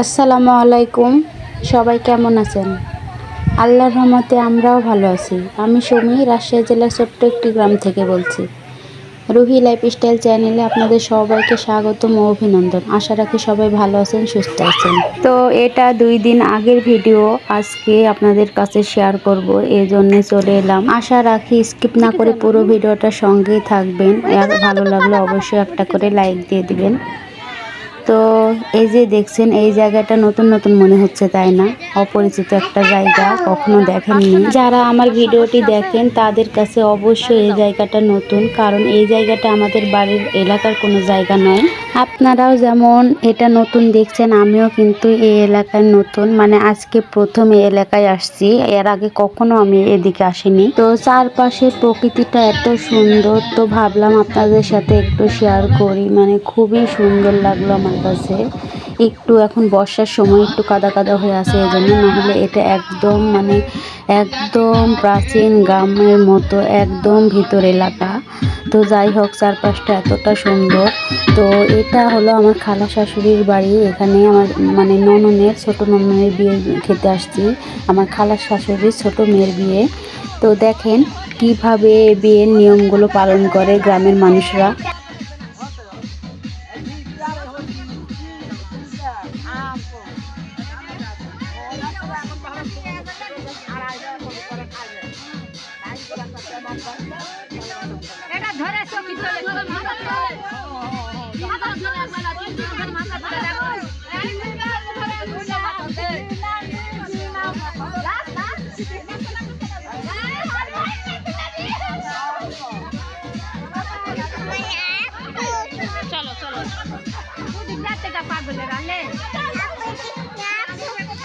আসসালামু আলাইকুম। সবাই কেমন আছেন? আল্লাহর রহমতে আমরাও ভালো আছি। আমি সুমি, রাজশাহী জেলার ছোট্ট একটি গ্রাম থেকে বলছি। রুহি লাইফস্টাইল চ্যানেলে আপনাদের সবাইকে স্বাগতম ও অভিনন্দন। আশা রাখি সবাই ভালো আছেন, সুস্থ আছেন। তো এটা দুই দিন আগের ভিডিও। আজকে আপনাদের কাছে শেয়ার করব এই জন্যে চলে এলাম। আশা রাখি স্কিপ না করে পুরো ভিডিওটা সঙ্গেই থাকবেন। আর ভালো লাগলে অবশ্যই একটা করে লাইক দিয়ে দিবেন। তো এই যে দেখছেন, এই জায়গাটা নতুন নতুন মনে হচ্ছে, তাই না? অপরিচিত একটা জায়গা, কখনো দেখেননি। যারা আমার ভিডিওটি দেখেন, তাদের কাছে অবশ্যই এই জায়গাটা নতুন, কারণ এই জায়গাটা আমাদের বাড়ির এলাকার কোনো জায়গা নয়। আপনারাও যেমন এটা নতুন দেখছেন, আমিও কিন্তু এই এলাকায় নতুন। মানে আজকে প্রথম এই এলাকায় আসছি, এর আগে কখনো আমি এদিকে আসিনি। তো চারপাশের প্রকৃতিটা এত সুন্দর, তো ভাবলাম আপনাদের সাথে একটু শেয়ার করি। মানে খুবই সুন্দর লাগল আমার। কাছে একটু এখন বর্ষার সময় একটু কাদা কাদা হয়ে আছে এই জন্য নাহলে এটা একদম মানে একদম প্রাচীন গ্রামের মতো একদম ভিতর এলাকা তো যাই হোক, চারপাশটা এতটা সুন্দর। তো এটা হলো আমার খালা শাশুড়ির বাড়ি। এখানে আমার মানে নননের, ছোট নননের বিয়ে খেতে আসছি। আমার খালা শাশুড়ির ছোট মেয়ের বিয়ে। তো দেখেন কীভাবে বিয়ের নিয়মগুলো পালন করে গ্রামের মানুষরা। এটা ধরে চলে চলে মাথা ধরে মাথা ধরে তা পাগলের আলে।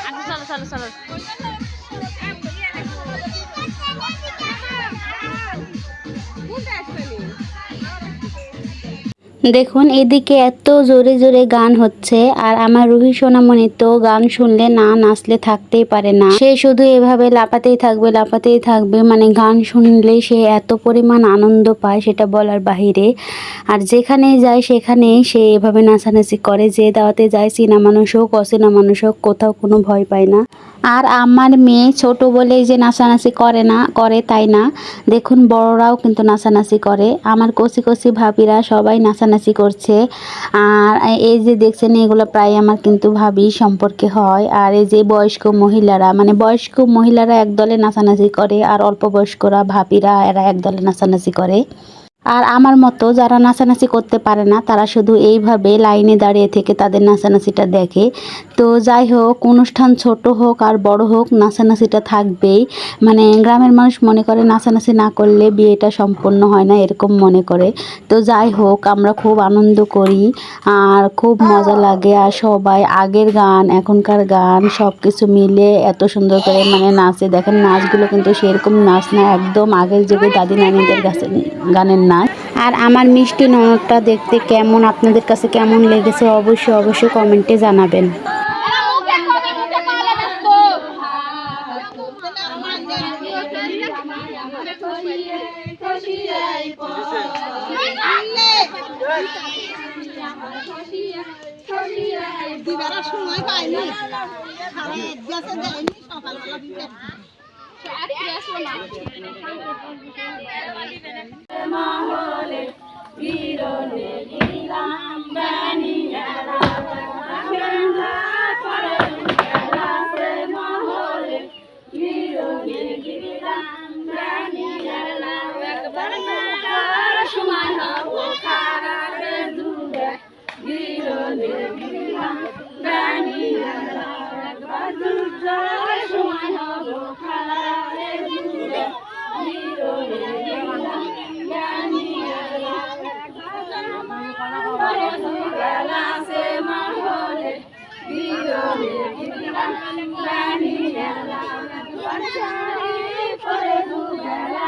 আচ্ছা চলো চলো চলো। দেখুন, এদিকে এত জোরে জোরে গান হচ্ছে, আর আমার রুহি সোনামণি তো গান শুনলে না নাচলে থাকতেই পারে না। সে শুধু এভাবে লাপাতেই থাকবে লাপাতেই থাকবে মানে গান শুনলে সে এত পরিমাণ আনন্দ পায় সেটা বলার বাহিরে। আর যেখানেই যায় সেখানেই সে এভাবে নাচানাচি করে, যে দাওয়াতে যায় চীনা মানুষ হোক, অচেনা মানুষ হোক, কোথাও কোনো ভয় পায় না। আর আমার মেয়ে ছোট বলেই যে নাচানাচি করে না, করে তাই না। দেখুন, বড়রাও কিন্তু নাচানাচি করে। আমার কচি কচি ভাবিরা সবাই নাচানাচি করছে। আর এই যে দেখছেন, এগুলো প্রায় আমার কিন্তু ভাবি সম্পর্কে হয়। আর এই যে বয়স্ক মহিলারা মানে বয়স্ক মহিলারা একদলে নাচানাচি করে আর অল্প বয়স্করা ভাবিরা এরা একদলে নাচানাচি করে। আর আমার মতো যারা নাচানাচি করতে পারে না, তারা শুধু এইভাবে লাইনে দাঁড়িয়ে থেকে তাদের নাচানাচিটা দেখে। তো যাই হোক, অনুষ্ঠান ছোট হোক আর বড় হোক, নাচানাচিটা থাকবেই। মানে গ্রামের মানুষ মনে করে নাচানাচি না করলে বিয়েটা সম্পূর্ণ হয় না এরকম মনে করে। তো যাই হোক, আমরা খুব আনন্দ করি আর খুব মজা লাগে। আর সবাই আগের গান, এখনকার গান সব কিছু মিলে এত সুন্দর করে মানে নাচে। দেখেন নাচগুলো কিন্তু সেরকম নাচ না, একদম আগের যুগে দাদি নানিদের গানের নাচ। আর আমার মিষ্টি ননদটা দেখতে কেমন, আপনাদের কাছে কেমন লেগেছে অবশ্যই অবশ্যই কমেন্টে জানাবেন। সময় পাইনি খারাপ মহলে দেয়নি সকালবেলা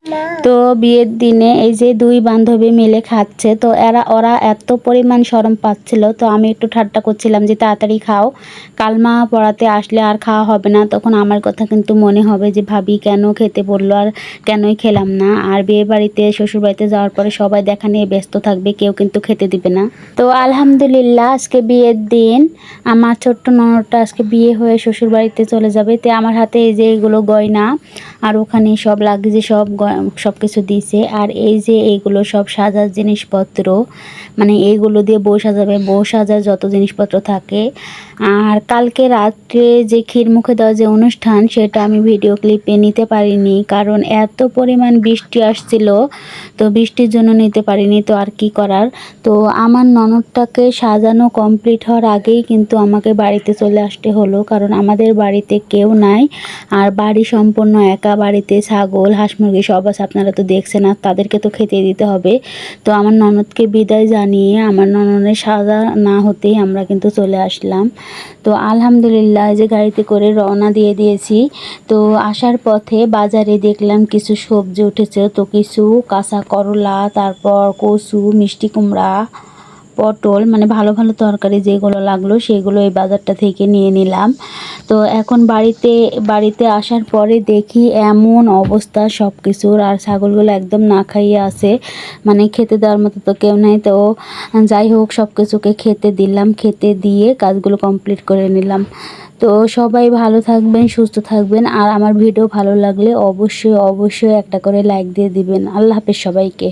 তো বিয়ের দিনে এই যে দুই বান্ধবী মিলে খাচ্ছে, তো এরা, ওরা এত পরিমাণ শরম পাচ্ছিল, তো আমি একটু ঠাট্টা করছিলাম যে তাড়াতাড়ি খাও কালমা পড়াতে আসলে আর খাওয়া হবে না, তখন আমার কথা কিন্তু মনে হবে যে ভাবি কেন খেতে বলল আর কেনই খেলাম না, আর বিয়ে বাড়িতে, শ্বশুর বাড়িতে যাওয়ার পরে সবাই দেখা নিয়ে ব্যস্ত থাকবে, কেউ কিন্তু খেতে দিবে না। তো আলহামদুলিল্লাহ, আজকে বিয়ের দিন, আমার ছোট্ট ননদটা আজকে বিয়ে হয়ে শ্বশুর বাড়িতে চলে যাবে, তো আমার হাতে এই যে এগুলো গয়না, আর ওখানে সব লাগেজে সব সব কিছু দিয়েছে আর এই যে এইগুলো সব সাজার জিনিসপত্র মানে এইগুলো দিয়ে বউ সাজাবে, বউ সাজার যত জিনিসপত্র থাকে। আর কালকে রাত্রে যে ক্ষীর মুখে দেওয়া যে অনুষ্ঠান, সেটা আমি ভিডিও ক্লিপে নিতে পারিনি, কারণ এত পরিমাণ বৃষ্টি আসছিল, তো বৃষ্টির জন্য নিতে পারিনি, তো আর কি করার? তো আমার ননদটাকে সাজানো কমপ্লিট হওয়ার আগেই কিন্তু আমাকে বাড়িতে চলে আসতে হলো, কারণ আমাদের বাড়িতে কেউ নাই। আর বাড়ি সম্পূর্ণ একা, বাড়িতে ছাগল, হাঁস মুরগি সব আছে আপনারা তো দেখছেন আর তাদেরকে তো খেতে দিতে হবে। তো আমার ননদকে বিদায় জানিয়ে, আমার ননদের সাজা না হতেই আমরা কিন্তু চলে আসলাম। তো আলহামদুলিল্লাহ যে গাড়িতে করে রওনা দিয়ে দিয়েছি। তো আসার পথে বাজারে দেখলাম কিছু সবজি উঠেছে। তো কিছু কাঁচা করলা, তারপর কচু, মিষ্টি কুমড়া পটল মানে ভালো ভালো তরকারি যেগুলো লাগল সেগুলো এই বাজারটা থেকে নিয়ে নিলাম। তো এখন বাড়িতে বাড়িতে আসার পরে দেখি এমন অবস্থা সব কিছুর আর ছাগলগুলো একদম না খাইয়ে আছে। মানে খেতে দেওয়ার মতো তো কেউ নাই, তো যাই হোক সব কিছুকে খেতে দিলাম। খেতে দিয়ে কাজগুলো কমপ্লিট করে নিলাম। তো সবাই ভালো থাকবেন, সুস্থ থাকবেন, আর আমার ভিডিও ভালো লাগলে অবশ্যই অবশ্যই একটা করে লাইক দিয়ে দিবেন। আল্লাহ হাফেজ সবাইকে।